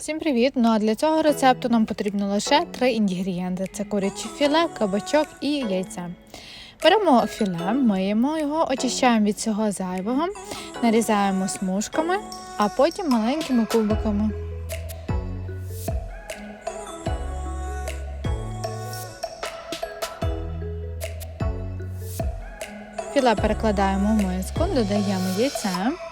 Всім привіт! Ну а для цього рецепту нам потрібно лише три інгредієнти: це куряче філе, кабачок і яйце. Беремо філе, миємо його, очищаємо від цього зайвого, нарізаємо смужками, а потім маленькими кубиками. Філе перекладаємо в миску, додаємо яйце.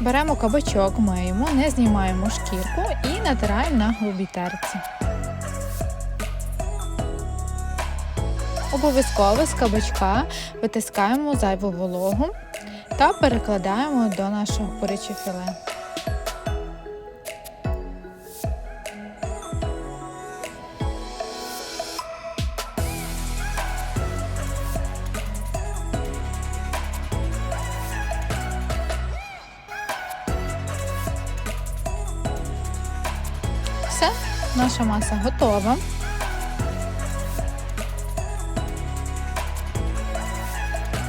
Беремо кабачок, миємо, не знімаємо шкірку і натираємо на грубій терці. Обов'язково з кабачка витискаємо зайву вологу та перекладаємо до нашого курячого філе. Все, наша маса готова.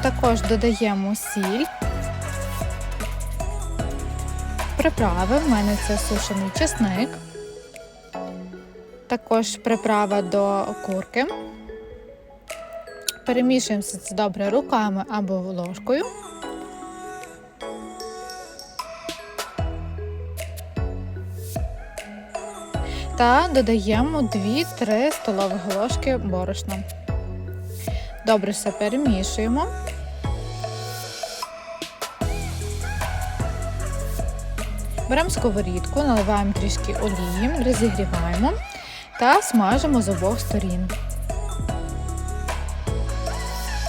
Також додаємо сіль, приправи. В мене це сушений чесник, також приправа до курки. Перемішуємо все це добре руками або ложкою. Та додаємо 2-3 столових ложки борошна. Добре все перемішуємо. Беремо сковорідку, наливаємо трішки олії, розігріваємо та смажимо з обох сторін.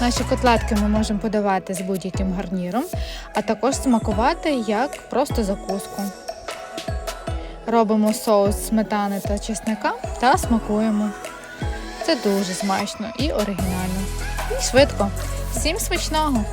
Наші котлетки ми можемо подавати з будь-яким гарніром, а також смакувати як просто закуску. Робимо соус сметани та чесника та смакуємо. Це дуже смачно і оригінально. І швидко. Всім смачного!